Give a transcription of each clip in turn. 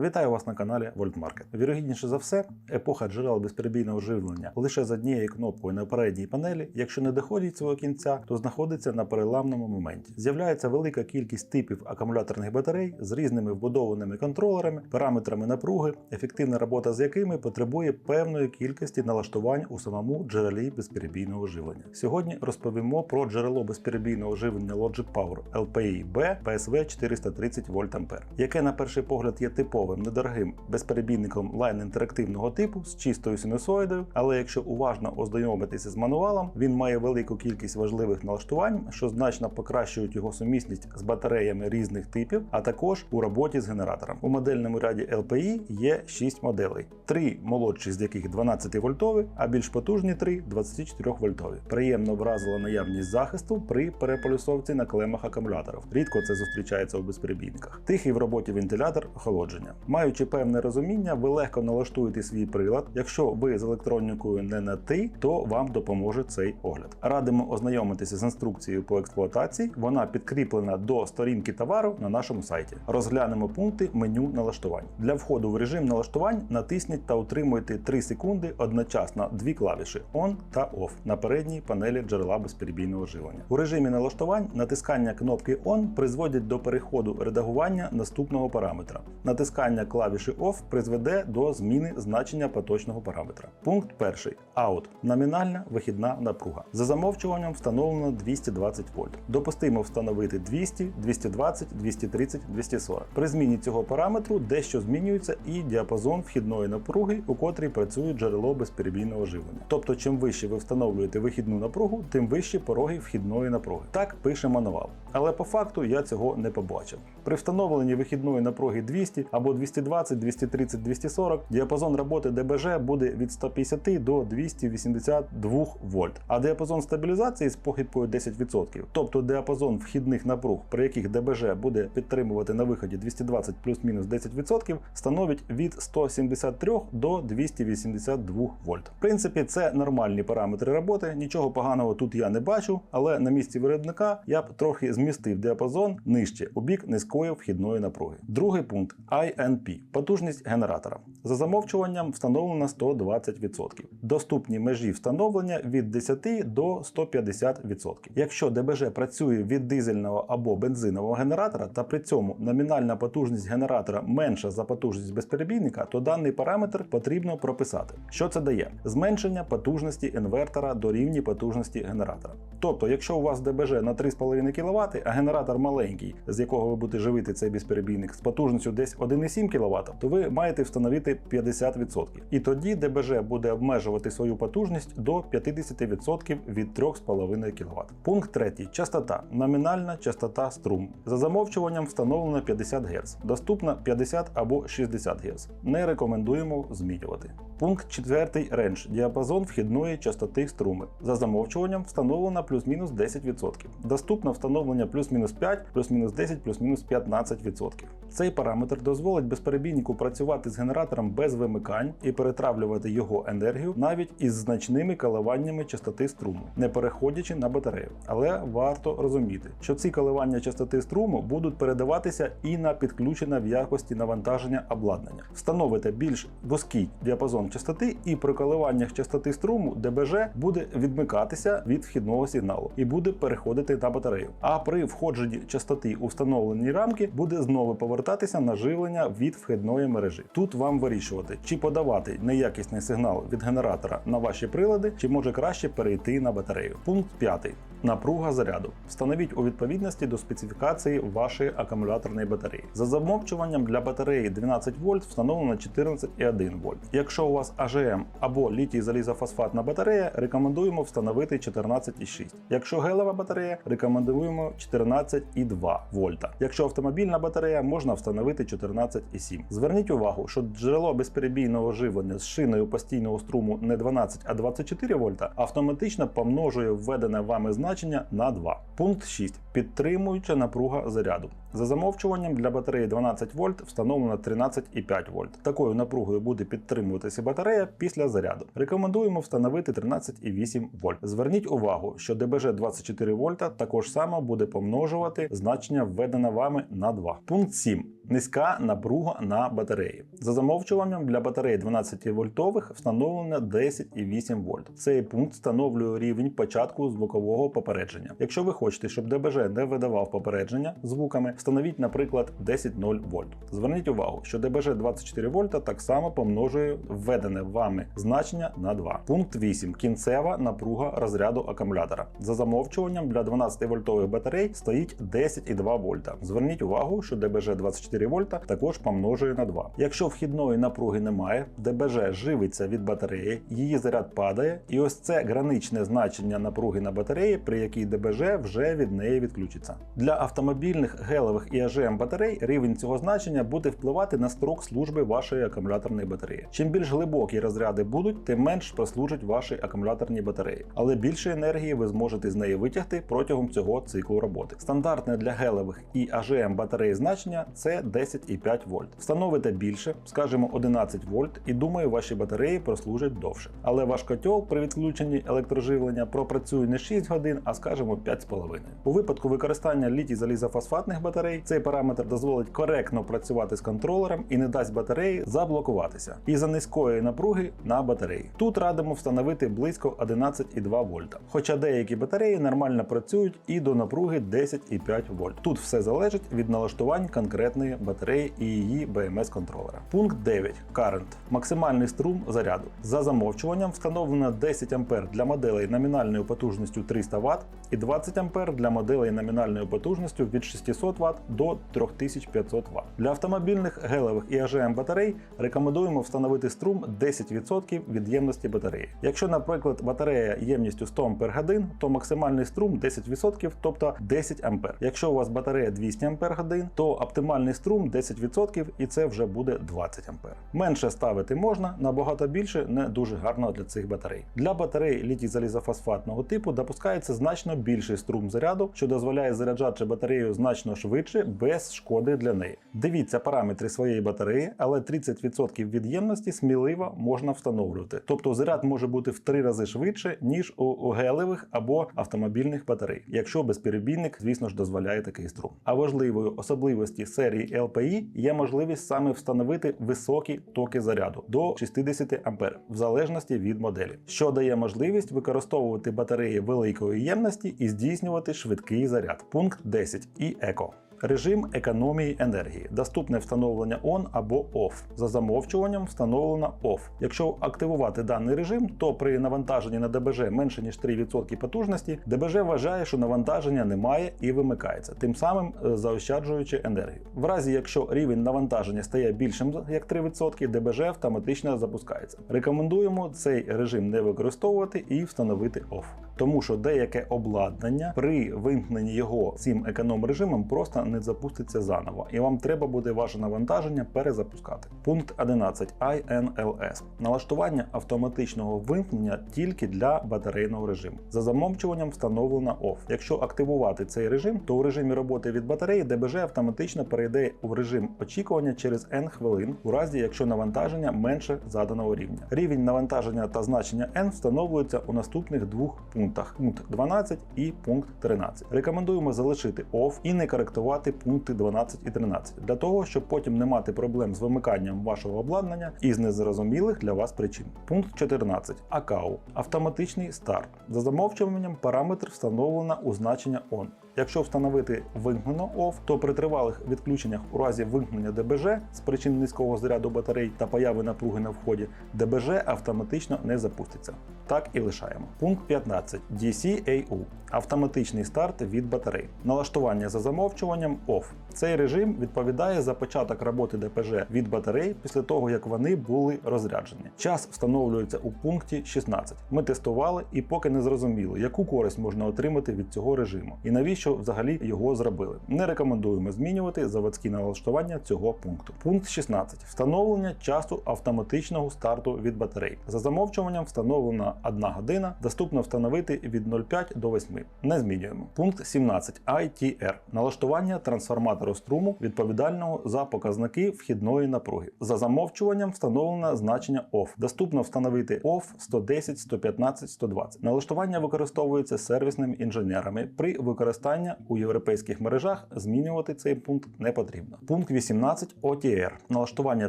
Вітаю вас на каналі Вольтмаркет. Вірогідніше за все, епоха джерел безперебійного живлення лише з однією кнопкою на передній панелі, якщо не доходить свого кінця, то знаходиться на переламному моменті. З'являється велика кількість типів акумуляторних батарей з різними вбудованими контролерами, параметрами напруги, ефективна робота з якими потребує певної кількості налаштувань у самому джерелі безперебійного живлення. Сьогодні розповімо про джерело безперебійного живлення Logic Power LPI-B PSV 430 вольт ампер, яке на перший погляд є типовим недорогим безперебійником лайн інтерактивного типу з чистою синусоїдою, але якщо уважно ознайомитися з мануалом, він має велику кількість важливих налаштувань, що значно покращують його сумісність з батареями різних типів, а також у роботі з генератором. У модельному ряді LPI є 6 моделей, три молодші з яких 12 вольтові, а більш потужні 3 24 вольтові. Приємно вразила наявність захисту при переполюсовці на клемах акумуляторів. Рідко це зустрічається у безперебійниках. Тихий в роботі вентилятор охолодження. Маючи певне розуміння, ви легко налаштуєте свій прилад. Якщо ви з електронікою не на ти, то вам допоможе цей огляд. Радимо ознайомитися з інструкцією по експлуатації. Вона підкріплена до сторінки товару на нашому сайті. Розглянемо пункти меню налаштувань. Для входу в режим налаштувань натисніть та утримуйте 3 секунди одночасно дві клавіші ON та OFF на передній панелі джерела безперебійного живлення. У режимі налаштувань натискання кнопки ON призводять до переходу редагування наступного параметра. Натискання клавіші OFF призведе до зміни значення поточного параметра. Пункт 1. Out. Номінальна вихідна напруга. За замовчуванням встановлено 220 вольт. Допустимо встановити 200, 220, 230, 240. При зміні цього параметру дещо змінюється і діапазон вхідної напруги, у котрій працює джерело безперебійного живлення. Тобто, чим вище ви встановлюєте вихідну напругу, тим вищі пороги вхідної напруги. Так пише мануал. Але по факту я цього не побачив. При встановленні вихідної напруги 200 або 220, 230, 240 діапазон роботи ДБЖ буде від 150 до 282 вольт, а діапазон стабілізації з похибкою 10%, тобто діапазон вхідних напруг, при яких ДБЖ буде підтримувати на виході 220 плюс-мінус 10%, становить від 173 до 282 вольт. В принципі, це нормальні параметри роботи, нічого поганого тут я не бачу, але на місці виробника я б трохи змістив діапазон нижче у бік низької вхідної напруги. Другий пункт INP потужність генератора. За замовчуванням встановлено 120%. Доступні межі встановлення від 10 до 150%. Якщо ДБЖ працює від дизельного або бензинового генератора, та при цьому номінальна потужність генератора менша за потужність безперебійника, то даний параметр потрібно прописати. Що це дає? Зменшення потужності інвертора до рівні потужності генератора. Тобто, якщо у вас ДБЖ на 3,5 кВт, а генератор маленький, з якого ви будете живити цей безперебійник з потужністю десь 1,7 кВт, то ви маєте встановити 50%. І тоді ДБЖ буде обмежувати свою потужність до 50% від 3,5 кВт. Пункт 3. Частота. Номінальна частота струм. За замовчуванням встановлено 50 Гц. Доступна 50 або 60 Гц. Не рекомендуємо змінювати. Пункт 4. Рендж. Діапазон вхідної частоти струми. За замовчуванням встановлено плюс-мінус 10%. Доступно встановлення плюс-мінус 5, плюс-мінус 10, плюс-мінус 15%. Цей параметр дозволить безперебійнику працювати з генератором без вимикань і перетравлювати його енергію навіть із значними коливаннями частоти струму, не переходячи на батарею. Але варто розуміти, що ці коливання частоти струму будуть передаватися і на підключене в якості навантаження обладнання. Встановите більш вузький діапазон частоти, і при коливаннях частоти струму ДБЖ буде відмикатися від вхідного сигналу і буде переходити на батарею. А при входженні частоти у встановлені рамки буде знову повертатися на живлення від вхідної мережі. Тут вам вирішувати, чи подавати неякісний сигнал від генератора на ваші прилади, чи може краще перейти на батарею. Пункт 5. Напруга заряду. Встановіть у відповідності до специфікації вашої акумуляторної батареї. За замовчуванням для батареї 12 вольт встановлено 14,1 вольт. Якщо у вас АЖМ або літій залізофосфатна батарея, рекомендуємо встановити 14,6. Якщо гелева батарея, рекомендуємо 14,2 вольта. Якщо автомобільна батарея, можна встановити 14,7. Зверніть увагу, що джерело безперебійного живлення з шиною постійного струму не 12, а 24 вольта автоматично помножує введене вами значення на 2. Пункт 6. Підтримуюча напруга заряду. За замовчуванням для батареї 12 вольт встановлено 13,5 вольт. Такою напругою буде підтримуватися батарея після заряду. Рекомендуємо встановити 13,8 вольт. Зверніть увагу, що ДБЖ 24 вольта також само буде помножувати значення введене вами на 2. Пункт 7. Низька напруга на батареї. За замовчуванням для батарей 12 вольтових встановлено 10,8 вольт. Цей пункт встановлює рівень початку звукового попередження. Якщо ви хочете, щоб ДБЖ не видавав попередження звуками, встановіть, наприклад, 10,0 вольт. Зверніть увагу, що ДБЖ 24 вольта так само помножує введене вами значення на 2. Пункт 8. Кінцева напруга розряду акумулятора. За замовчуванням для 12 вольтових батарей стоїть 10,2 вольта. Зверніть увагу, що ДБЖ 24 вольта також помножує на 2. Якщо вхідної напруги немає, ДБЖ живиться від батареї, її заряд падає, і ось це граничне значення напруги на батареї, при якій ДБЖ вже від неї відключиться. Для автомобільних гелевих і АЖМ батарей рівень цього значення буде впливати на строк служби вашої акумуляторної батареї. Чим більш глибокі розряди будуть, тим менш прослужать ваші акумуляторні батареї, але більше енергії ви зможете з неї витягти протягом цього циклу роботи. Стандартне для гелевих і АЖМ батарей значення це 10,5 вольт. Встановите більше, скажімо 11 вольт, і думаю, ваші батареї прослужать довше. Але ваш котел при відключенні електроживлення пропрацює не 6 годин, а скажімо 5,5. У випадку використання літій залізофосфатних батарей цей параметр дозволить коректно працювати з контролером і не дасть батареї заблокуватися із-за низької напруги на батареї. Тут радимо встановити близько 11,2 вольта. Хоча деякі батареї нормально працюють і до напруги 10,5 вольт. Тут все залежить від налаштувань конкретної батареї і її BMS контролера. Пункт 9. Current. Максимальний струм заряду. За замовчуванням встановлено 10 А для моделей номінальною потужністю 300 Вт і 20 А для моделей номінальною потужністю від 600 Вт до 3500 Вт. Для автомобільних гелевих і АЖМ батарей рекомендуємо встановити струм 10% від ємності батареї. Якщо, наприклад, батарея ємністю 100 Ах, то максимальний струм 10%, тобто 10 А. Якщо у вас батарея 200 Ах, то оптимальний струм 10% і це вже буде 20 А. Менше ставити можна, набагато більше не дуже гарно для цих батарей. Для батарей літій залізофосфатного типу допускається значно більший струм заряду, що дозволяє заряджати батарею значно швидше без шкоди для неї. Дивіться параметри своєї батареї, але 30% від ємності сміливо можна встановлювати. Тобто заряд може бути в 3 рази швидше, ніж у, гелевих або автомобільних батарей, якщо безперебійник, звісно ж, дозволяє такий струм. А важливою особливості серії LPI є можливість саме встановити високі токи заряду до 60 А в залежності від моделі, що дає можливість використовувати батареї великої ємності і здійснювати швидкий заряд. Пункт 10 і еко. Режим економії енергії. Доступне встановлення ON або OFF. За замовчуванням встановлено OFF. Якщо активувати даний режим, то при навантаженні на ДБЖ менше ніж 3% потужності, ДБЖ вважає, що навантаження немає і вимикається, тим самим е, заощаджуючи енергію. В разі, якщо рівень навантаження стає більшим як 3%, ДБЖ автоматично запускається. Рекомендуємо цей режим не використовувати і встановити OFF. Тому що деяке обладнання при вимкненні його цим економ режимом просто не запуститься заново, і вам треба буде ваше навантаження перезапускати. Пункт 11 INLS. Налаштування автоматичного вимкнення тільки для батарейного режиму. За замовчуванням встановлено OFF. Якщо активувати цей режим, то у режимі роботи від батареї ДБЖ автоматично перейде в режим очікування через N хвилин, у разі якщо навантаження менше заданого рівня. Рівень навантаження та значення N встановлюється у наступних двох пунктах: пункт 12 і пункт 13. Рекомендуємо залишити OFF і не коректувати пункти 12 і 13 для того, щоб потім не мати проблем з вимиканням вашого обладнання із незрозумілих для вас причин. Пункт 14. АКАУ автоматичний старт. За замовчуванням параметр встановлено у значення ON. Якщо встановити вимкнено OFF, то при тривалих відключеннях у разі вимкнення ДБЖ з причин низького заряду батарей та появи напруги на вході, ДБЖ автоматично не запуститься. Так і лишаємо. Пункт 15. DCAU автоматичний старт від батарей. Налаштування за замовчуванням OFF. Цей режим відповідає за початок роботи ДПЖ від батарей після того, як вони були розряджені. Час встановлюється у пункті 16. Ми тестували і поки не зрозуміли, яку користь можна отримати від цього режиму і навіщо взагалі його зробили. Не рекомендуємо змінювати заводські налаштування цього пункту. Пункт 16. Встановлення часу автоматичного старту від батарей. За замовчуванням встановлена 1 година. Доступно встановити від 0,5 до 8. Не змінюємо. Пункт 17. ITR. Налаштування трансформатору струму, відповідального за показники вхідної напруги. За замовчуванням встановлено значення OFF. Доступно встановити OFF 110, 115, 120. Налаштування використовується сервісними інженерами при використанні у європейських мережах змінювати цей пункт не потрібно. Пункт 18 OTR – налаштування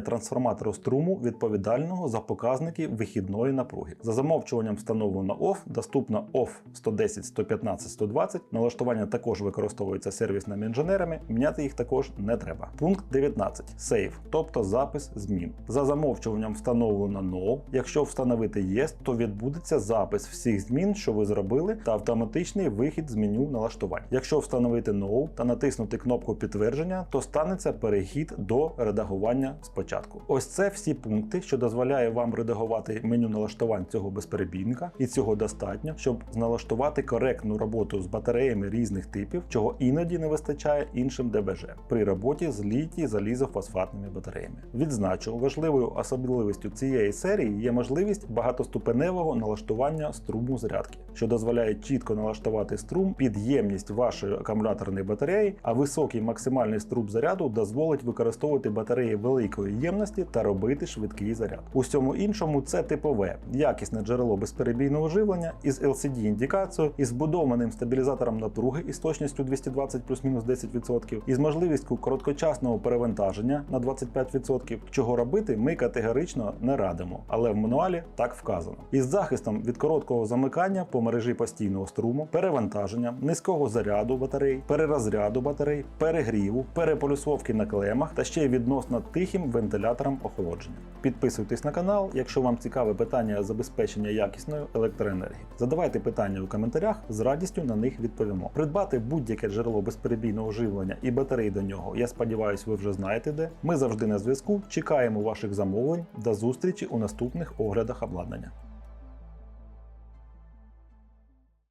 трансформатору струму відповідального за показники вихідної напруги. За замовчуванням встановлено OFF, доступно OFF 110, 115, 120. Налаштування також використовується сервісними інженерами. Міняти їх також не треба. Пункт 19 Save, тобто запис змін. За замовчуванням встановлено No. Якщо встановити Yes, то відбудеться запис всіх змін, що ви зробили, та автоматичний вихід з меню налаштувань. Якщо встановити No та натиснути кнопку підтвердження, то станеться перехід до редагування спочатку. Ось це всі пункти, що дозволяє вам редагувати меню налаштувань цього безперебійника, і цього достатньо, щоб налаштувати коректну роботу з батареями різних типів, чого іноді не вистачає іншим ДБЖ при роботі з літій залізофосфатними батареями. Відзначу, важливою особливістю цієї серії є можливість багатоступеневого налаштування струму зарядки, що дозволяє чітко налаштувати струм під ємність вашої акумуляторної батареї, а високий максимальний струм заряду дозволить використовувати батареї великої ємності та робити швидкий заряд. У всьому іншому це типове, якісне джерело безперебійного живлення із LCD-індикацією, із збудованим стабілізатором напруги із точністю 220 плюс-мінус 10%, із можливістю короткочасного перевантаження на 25%, чого робити ми категорично не радимо, але в мануалі так вказано. Із захистом від короткого замикання по мережі постійного струму, перевантаження, низького заряду батарей, перерозряду батарей, перегріву, переполюсовки на клемах та ще й відносно тихим вентилятором охолодження. Підписуйтесь на канал, якщо вам цікаве питання забезпечення якісної електроенергії. Задавайте питання у коментарях, з радістю на них відповімо. Придбати будь-яке джерело безперебійного живлення і батарей до нього. Я сподіваюся, ви вже знаєте де. Ми завжди на зв'язку. Чекаємо ваших замовлень. До зустрічі у наступних оглядах обладнання.